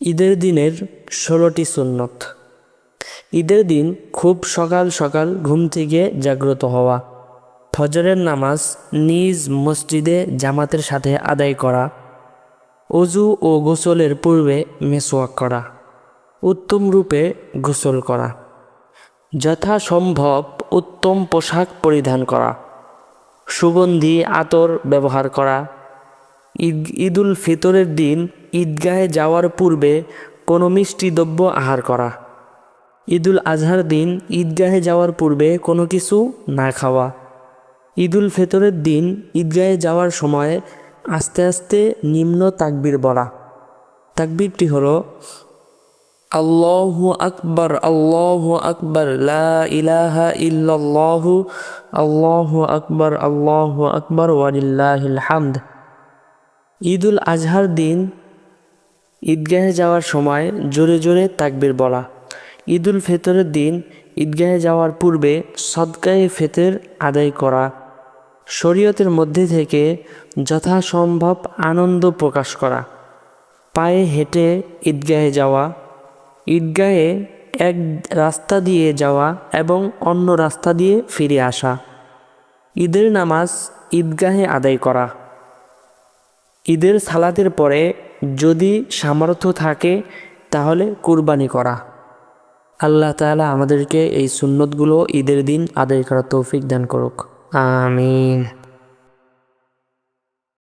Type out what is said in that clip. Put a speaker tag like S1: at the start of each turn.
S1: ঈদের দিনের ষোলোটি সুন্নত। ঈদের দিন খুব সকাল সকাল ঘুম থেকে জাগ্রত হওয়া। ফজরের নামাজ নিজ মসজিদে জামাতের সাথে আদায় করা। অজু ও গোসলের পূর্বে মেসোয়াক করা। উত্তম রূপে গোসল করা। যথাসম্ভব উত্তম পোশাক পরিধান করা। সুগন্ধি, আতর ব্যবহার করা। ঈদ, ঈদুল ফিতরের দিন ঈদগাহে যাওয়ার পূর্বে কোনো মিষ্টি দ্রব্য আহার করা। ঈদুল আজহার দিন ঈদগাহে যাওয়ার পূর্বে কোনো কিছু না খাওয়া। ঈদুল ফেতরের দিন ঈদগাহে যাওয়ার সময় আস্তে আস্তে নিম্ন তাকবির বলা। তাকবিরটি হলো, আল্লাহু আকবার, আল্লাহু আকবর ইলাহা ইল্লাল্লাহু, আল্লাহু আকবার আল্লাহু আকবার ওয়ালিল্লাহিল হামদ। ঈদুল আজহার দিন ঈদগাহে যাওয়ার সময় জোরে জোরে তাকবির বলা। ঈদুল ফেতরের দিন, ঈদগাহে যাওয়ার পূর্বে সদকায়ে ফেতের আদায় করা। শরীয়তের মধ্যে থেকে যথাসম্ভব আনন্দ প্রকাশ করা। পায়ে হেঁটে ঈদগাহে যাওয়া, ঈদগাহে এক রাস্তা দিয়ে যাওয়া এবং অন্য রাস্তা দিয়ে ফিরে আসা। ঈদের নামাজ ঈদগাহে আদায় করা। ঈদের সালাতের পরে যদি সামর্থ্য থাকে, তাহলে কুরবানি করা। আল্লাহ তালা আমাদেরকে এই সুন্নতগুলো ঈদের দিন আদায় করার তৌফিক দান করুক। আমিন।